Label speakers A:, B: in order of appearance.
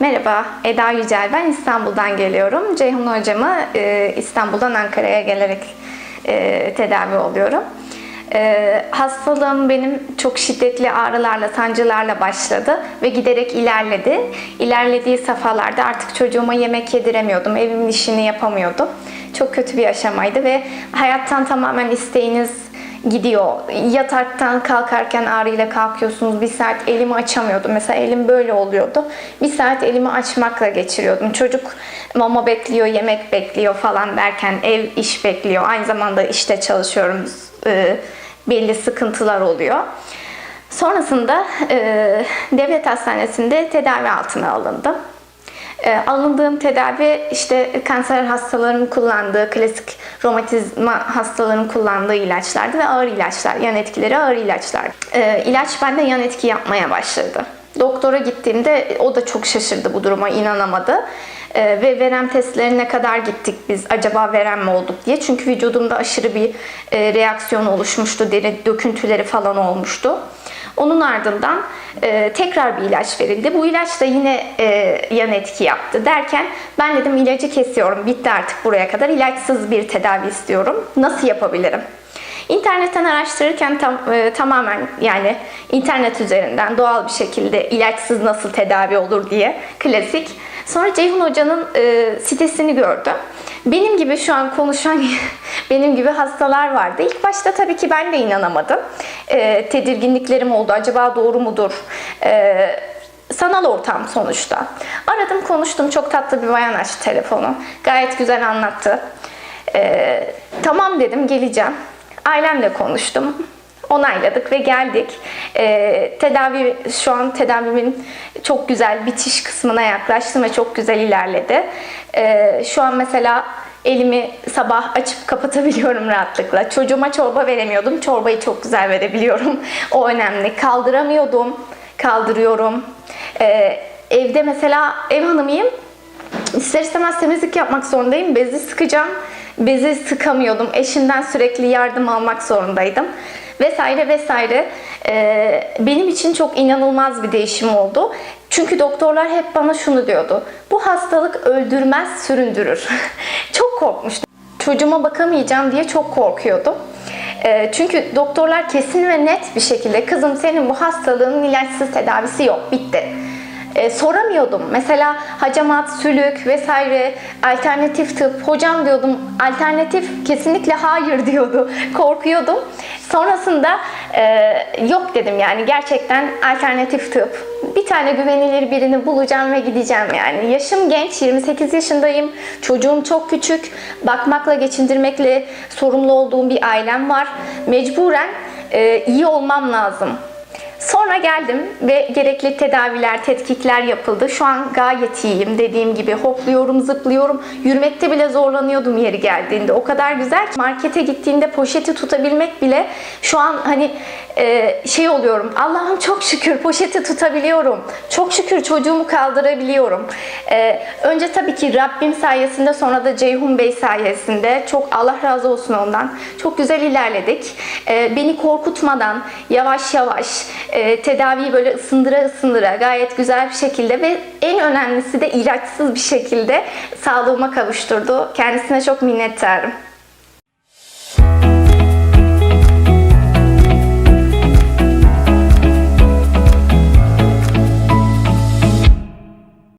A: Merhaba, Eda Yücel ben İstanbul'dan geliyorum. Ceyhun hocamı e, İstanbul'dan Ankara'ya gelerek e, tedavi oluyorum. E, hastalığım benim çok şiddetli ağrılarla, sancılarla başladı ve giderek ilerledi. İlerlediği safhalarda artık çocuğuma yemek yediremiyordum, evimin işini yapamıyordum. Çok kötü bir aşamaydı ve hayattan tamamen isteğiniz gidiyor. Yataktan kalkarken ağrıyla kalkıyorsunuz. Bir saat elimi açamıyordum. Mesela elim böyle oluyordu. Bir saat elimi açmakla geçiriyordum. Çocuk mama bekliyor, yemek bekliyor falan derken ev iş bekliyor. Aynı zamanda işte çalışıyorum. Ee, belli sıkıntılar oluyor. Sonrasında e, devlet hastanesinde tedavi altına alındım. E, alındığım tedavi işte kanser hastalarının kullandığı, klasik romatizma hastalarının kullandığı ilaçlardı ve ağır ilaçlar, yan etkileri ağır ilaçlar. E, ilaç bende yan etki yapmaya başladı. Doktora gittiğimde o da çok şaşırdı bu duruma, inanamadı. E, ve verem testlerine kadar gittik biz acaba verem mi olduk diye. Çünkü vücudumda aşırı bir e, reaksiyon oluşmuştu, deri döküntüleri falan olmuştu. Onun ardından e, tekrar bir ilaç verildi. Bu ilaç da yine e, yan etki yaptı. Derken ben dedim ilacı kesiyorum. Bitti artık buraya kadar. İlaçsız bir tedavi istiyorum. Nasıl yapabilirim? İnternetten araştırırken tam, e, tamamen yani internet üzerinden doğal bir şekilde ilaçsız nasıl tedavi olur diye klasik. Sonra Ceyhun Hoca'nın e, sitesini gördüm. Benim gibi şu an konuşan benim gibi hastalar vardı. İlk başta tabii ki ben de inanamadım. E, tedirginliklerim oldu. Acaba doğru mudur? E, sanal ortam sonuçta. Aradım konuştum. Çok tatlı bir bayan açtı telefonu. Gayet güzel anlattı. E, tamam dedim geleceğim. Ailemle konuştum. Onayladık ve geldik. Ee, tedavi şu an tedavimin çok güzel bitiş kısmına yaklaştım ve çok güzel ilerledi. Ee, şu an mesela elimi sabah açıp kapatabiliyorum rahatlıkla. Çocuğuma çorba veremiyordum. Çorbayı çok güzel verebiliyorum. O önemli. Kaldıramıyordum. Kaldırıyorum. Ee, evde mesela ev hanımıyım. İster istemez temizlik yapmak zorundayım. Bezi sıkacağım. Bezi sıkamıyordum. Eşimden sürekli yardım almak zorundaydım. Vesaire vesaire. Ee, benim için çok inanılmaz bir değişim oldu. Çünkü doktorlar hep bana şunu diyordu. Bu hastalık öldürmez, süründürür. çok korkmuştum. Çocuğuma bakamayacağım diye çok korkuyordum. Ee, çünkü doktorlar kesin ve net bir şekilde kızım senin bu hastalığın ilaçsız tedavisi yok, bitti e, soramıyordum. Mesela hacamat, sülük vesaire alternatif tıp. Hocam diyordum alternatif kesinlikle hayır diyordu. Korkuyordum. Sonrasında e, yok dedim yani gerçekten alternatif tıp. Bir tane güvenilir birini bulacağım ve gideceğim yani. Yaşım genç, 28 yaşındayım. Çocuğum çok küçük. Bakmakla, geçindirmekle sorumlu olduğum bir ailem var. Mecburen e, iyi olmam lazım. Sonra geldim ve gerekli tedaviler, tetkikler yapıldı. Şu an gayet iyiyim. Dediğim gibi hopluyorum, zıplıyorum. Yürümekte bile zorlanıyordum yeri geldiğinde. O kadar güzel ki markete gittiğinde poşeti tutabilmek bile şu an hani e, şey oluyorum. Allah'ım çok şükür poşeti tutabiliyorum. Çok şükür çocuğumu kaldırabiliyorum. E, önce tabii ki Rabbim sayesinde sonra da Ceyhun Bey sayesinde çok Allah razı olsun ondan. Çok güzel ilerledik. E, beni korkutmadan yavaş yavaş e, tedaviyi böyle ısındıra ısındıra gayet güzel bir şekilde ve en önemlisi de ilaçsız bir şekilde sağlığıma kavuşturdu. Kendisine çok minnettarım.